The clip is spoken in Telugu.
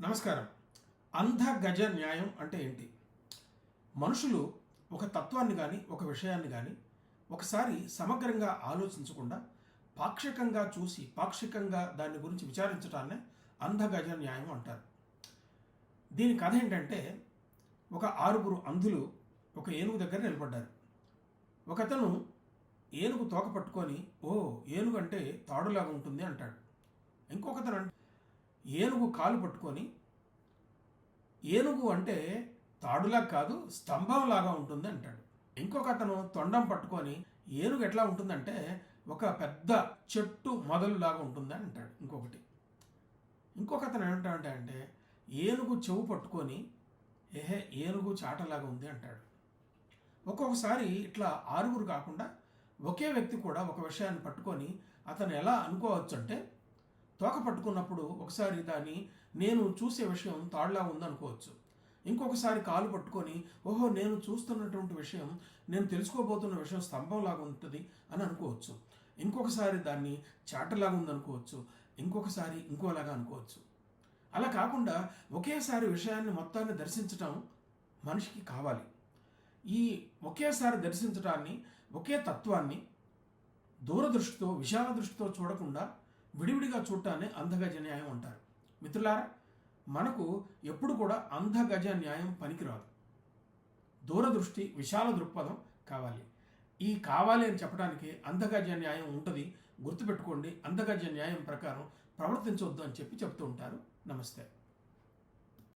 నమస్కారం. అంధ గజ న్యాయం అంటే ఏంటి? మనుషులు ఒక తత్వాన్ని కానీ ఒక విషయాన్ని కానీ ఒకసారి సమగ్రంగా ఆలోచించకుండా పాక్షికంగా చూసి పాక్షికంగా దాని గురించి విచారించడాన్నే అంధ గజ న్యాయం అంటారు. దీని కథ ఏంటంటే ఒక ఆరుగురు అంధులు ఒక ఏనుగు దగ్గర నిలబడ్డారు. ఒకతను ఏనుగు తోక పట్టుకొని ఓ ఏనుగు అంటే తాడులాగా ఉంటుంది అంటాడు. ఇంకొకతను అంటే ఏనుగు కాలు పట్టుకొని ఏనుగు అంటే తాడులా కాదు స్తంభంలాగా ఉంటుంది అంటాడు. ఇంకొక అతను తొండం పట్టుకొని ఏనుగు ఎట్లా ఉంటుందంటే ఒక పెద్ద చెట్టు మొదలులాగా ఉంటుందని అంటాడు ఇంకొకటి. ఇంకొక అతను ఏమంటాడంటే అంటే ఏనుగు చెవు పట్టుకొని ఏహే ఏనుగు చాటలాగా ఉంది అంటాడు. ఒక్కొక్కసారి ఇట్లా ఆరుగురు కాకుండా ఒకే వ్యక్తి కూడా ఒక విషయాన్ని పట్టుకొని అతను ఎలా అనుకోవచ్చు అంటే తోక పట్టుకున్నప్పుడు ఒకసారి దాన్ని నేను చూసే విషయం తాళ్ళా ఉందనుకోవచ్చు. ఇంకొకసారి కాలు పట్టుకొని ఓహో నేను చూస్తున్నటువంటి విషయం నేను తెలుసుకోబోతున్న విషయం స్తంభంలాగా ఉంటుంది అని అనుకోవచ్చు. ఇంకొకసారి దాన్ని చాటలాగా ఉందనుకోవచ్చు. ఇంకొకసారి ఇంకోలాగా అనుకోవచ్చు. అలా కాకుండా ఒకేసారి విషయాన్ని మొత్తాన్ని దర్శించటం మనిషికి కావాలి. ఈ ఒకేసారి దర్శించటాన్ని ఒకే తత్వాన్ని దూరదృష్టితో విశాల దృష్టితో చూడకుండా విడివిడిగా చూడటాన్ని అంధగజ న్యాయం అంటారు. మిత్రులారా మనకు ఎప్పుడు కూడా అంధగజ న్యాయం పనికిరాదు. దూరదృష్టి విశాల దృక్పథం కావాలి. ఈ కావాలి అని చెప్పడానికి అంధగజ న్యాయం ఉంటుంది. గుర్తుపెట్టుకోండి అంధగజ న్యాయం ప్రకారం ప్రవర్తించవద్దు అని చెప్పి చెప్తూ ఉంటారు. నమస్తే.